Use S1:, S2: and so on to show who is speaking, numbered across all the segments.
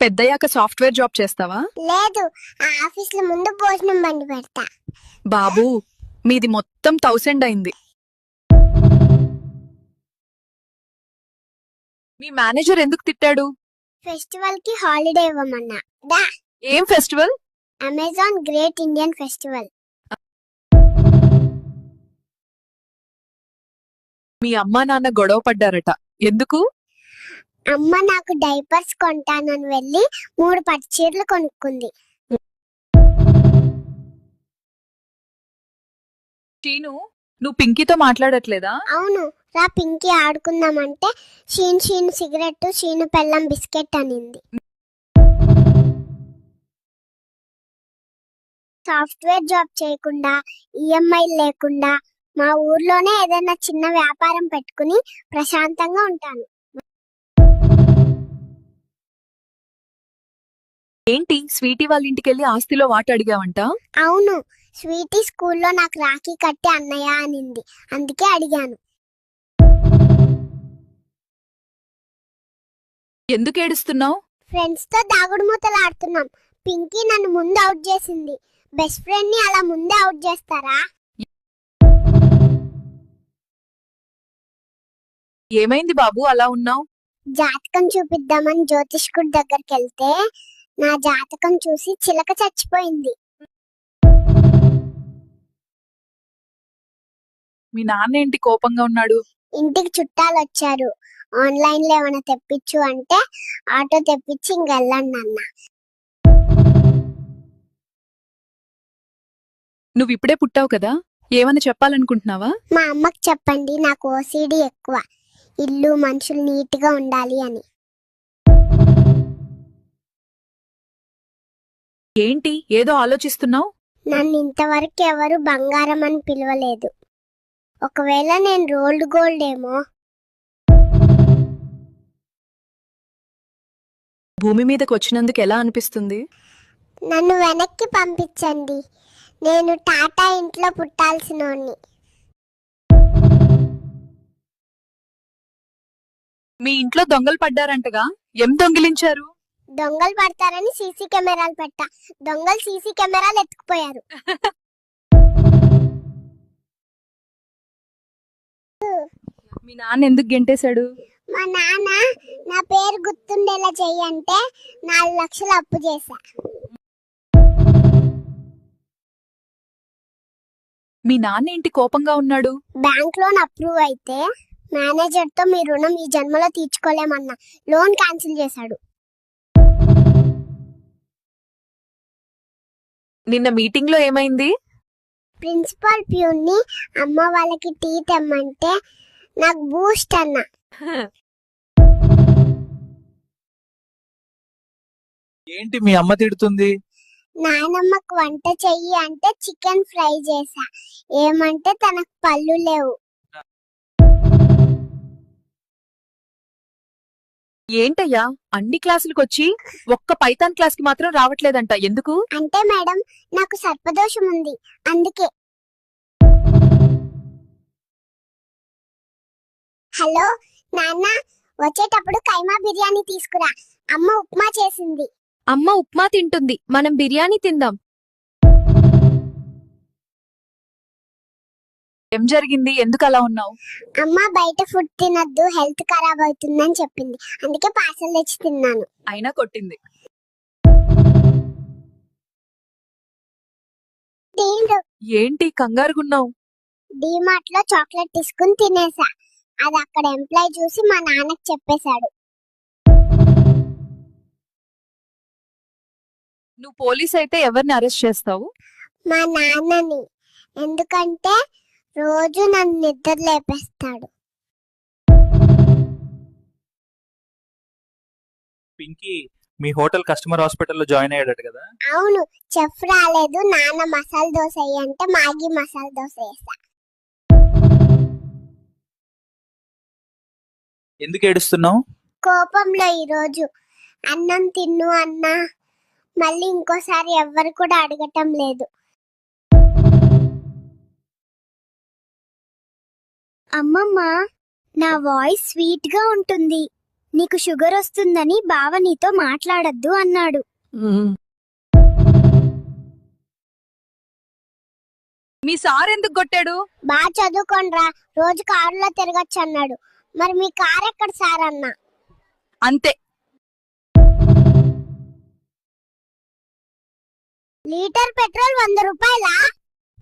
S1: పెద్దయ్యాక software job చేస్తావా?
S2: లేదు. ఆ ఆఫీస్లో ముందు భోజనం బండి పెడతా.
S1: బాబు మీది మొత్తం థౌసండ్ అయింది. మీ మేనేజర్ ఎందుకు తిట్టాడు?
S2: ఫెస్టివల్కి హాలిడే ఇవ్వమన్నా. దా.
S1: ఏం festival?
S2: Amazon great Indian festival.
S1: మీ అమ్మా నాన్న గొడవ పడ్డారట. ఎందుకు?
S2: అమ్మ నాకు డైపర్స్ కొంటానని వెళ్ళి మూడు పట్టు చీరలు కొనుక్కుంది
S1: నువ్వు పింకీతో మాట్లాడట్లేదా?
S2: అవును రా పింకీ ఆడుకుందామంటే షీన్ షీన్ సిగరెట్ షీను పెళ్ళం బిస్కెట్ అనింది. సాఫ్ట్వేర్ జాబ్ చేయకుండా ఈఎంఐ లేకుండా మా ఊర్లోనే ఏదైనా చిన్న వ్యాపారం పెట్టుకుని ప్రశాంతంగా ఉంటాను.
S1: ఏంటి? స్వీటీ వాళ్ళ ఇంటికి వెళ్ళి ఆస్తిలో వాట అడిగావంట?
S2: అవును. స్వీటీ స్కూల్లో నాకు రాఖీ కట్టి అన్నయ్య అనింది. అందుకే అడిగాను.
S1: ఎందుకు ఏడుస్తున్నావు?
S2: ఫ్రెండ్స్తో దాగుడు మూతలు ఆడుతున్నాం పింకీ నన్ను ముందు అవుట్ చేసింది. బెస్ట్ ఫ్రెండ్ని అలా ముందే అవుట్ చేస్తారా?
S1: ఏమైంది బాబు? అలా ఉన్నావు?
S2: జాతకం చూపిద్దామని జ్యోతిష్కుడి దగ్గరికి వెళ్తే నా జాతకం చూసి చిలక చచ్చిపోయింది.
S1: మీ నాన్న ఏంటి కోపంగా ఉన్నాడు?
S2: ఇంటికి చుట్టాలు వచ్చారు ఆన్లైన్లో ఏమైనా తెప్పించు అంటే ఆటో తెప్పించి ఇంక వెళ్ళండి అన్న.
S1: నువ్వు ఇప్పుడే పుట్టావు కదా? ఏమని చెప్పాలనుకుంటున్నావా?
S2: మా అమ్మకి చెప్పండి నాకు ఓసిడి ఎక్కువ. ఇల్లు మనుషులు నీట్గా ఉండాలి అని.
S1: ఏంటి? ఏదో ఆలోచిస్తున్నావు?
S2: నన్ను ఇంతవరకు ఎవరు బంగారం అని పిలవలేదు. ఒకవేళ నేను రోల్డ్ గోల్డ్ ఏమో.
S1: భూమి మీదకి వచ్చినందుకు ఎలా అనిపిస్తుంది?
S2: నన్ను వెనక్కి పంపించండి. నేను టాటా ఇంట్లో పుట్టాల్సినోని
S1: మీ ఇంట్లో దొంగలు పడ్డారంటగా? ఏం దొంగిలించారు?
S2: దొంగలు పడతారని సీసీ కెమెరాలు పెట్టా. దొంగలు సీసీ కెమెరాలు ఎత్తుకుపోయారు.
S1: మీ నాన్న ఎందుకు గెంటేశాడు?
S2: మా నాన్న నా పేరు గుర్తుండేలా చెయ్యంటే నాలుగు లక్షలు అప్పు చేశా.
S1: మీ నాన్న ఏంటి కోపంగా ఉన్నాడు?
S2: బ్యాంక్ లోన్ అప్రూవ్ అయితే మేనేజర్తో మీ రుణం ఈ జన్మలో తీర్చుకోలేమన్నా. లోన్ క్యాన్సిల్ చేశాడు.
S1: నిన్న మీటింగ్లో ఏమైంది?
S2: ప్రిన్సిపాల్ ప్యూన్ని అమ్మ వాళ్ళకి టీ తెమ్మంటే నాకు బూస్ట్ అన్న.
S3: ఏంటి మీ అమ్మ తిడుతుంది?
S2: నాయనమ్మకు వంట చెయ్యి అంటే చికెన్ ఫ్రై చేసా ఏమంటే తనకు పళ్ళు లేవు.
S1: ఏంటయ్యా? అన్ని క్లాసులకు వచ్చి ఒక్క పైథాన్ క్లాస్కి మాత్రం రావట్లేదంట. ఎందుకు?
S2: అంటే మేడం నాకు సర్పదోషం ఉంది అందుకే. హలో నాన్న వచ్చేటప్పుడు కైమా బిర్యానీ తీసుకురా. అమ్మ ఉప్మా చేసింది.
S4: అమ్మ ఉప్మా తింటుంది. మనం బిర్యానీ తిందాం.
S1: ఏం జరిగింది? ఎందుకు అలా ఉన్నావు?
S2: అమ్మ బయట ఫుడ్ తినద్దు హెల్త్ ఖరాబ్ అవుతుందని చెప్పింది. అందుకే పార్సల్ తెచ్చి తిన్నాను.
S1: అయినా కొట్టింది. ఏంటి? కంగారుగున్నావు?
S2: డీమార్ట్లో చాక్లెట్ తీసుకుని తినేసా. అది అక్కడ ఎంప్లాయ్ చూసి మా నాన్నకి చెప్పేశాడు.
S1: నువ్వు పోలీస్ అయితే ఎవరిని అరెస్ట్ చేస్తావు?
S2: మా నాన్నని. ఎందుకంటే రోజు నన్ను నిద్ర లేపేస్తాడు.
S3: పింకీ మీ హోటల్ కస్టమర్ హాస్పిటల్లో జాయిన్ అయ్యాడట కదా?
S2: అవును చెఫ్ రాలేదు నాన్న మసాలా దోశ అంటే మాగి మసాలా దోశ వేసా
S3: ఎందుకు ఏడుస్తున్నావు?
S2: కోపంలో ఈరోజు అన్నం తిన్ను అన్నా మళ్ళీ ఇంకోసారి ఎవ్వరు కూడా అడగటం లేదు. అమ్మమ్మ నా వాయిస్ స్వీట్గా ఉంటుంది. నీకు షుగర్ వస్తుందని బావ నీతో మాట్లాడద్దు అన్నాడు.
S1: మీ సార్ ఎందుకు కొట్టాడు?
S2: బాగా చదువుకోండ్రా రోజు కారులో తిరగచ్చు అన్నాడు. మరి మీ కార్ ఎక్కడ సార్ అన్న?
S1: అంతే.
S2: లీటర్ పెట్రోల్ వంద రూపాయలా?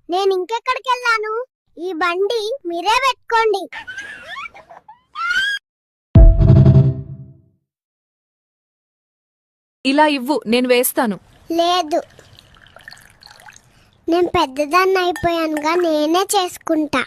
S2: నేను ఇంకెక్కడికి వెళ్ళాను ఈ బండి మీరే పెట్టుకోండి.
S1: ఇలా ఇవ్వు నేను వేస్తాను.
S2: లేదు. నేను పెద్దదాన్ని అయిపోయానుగా నేనే చేసుకుంటా.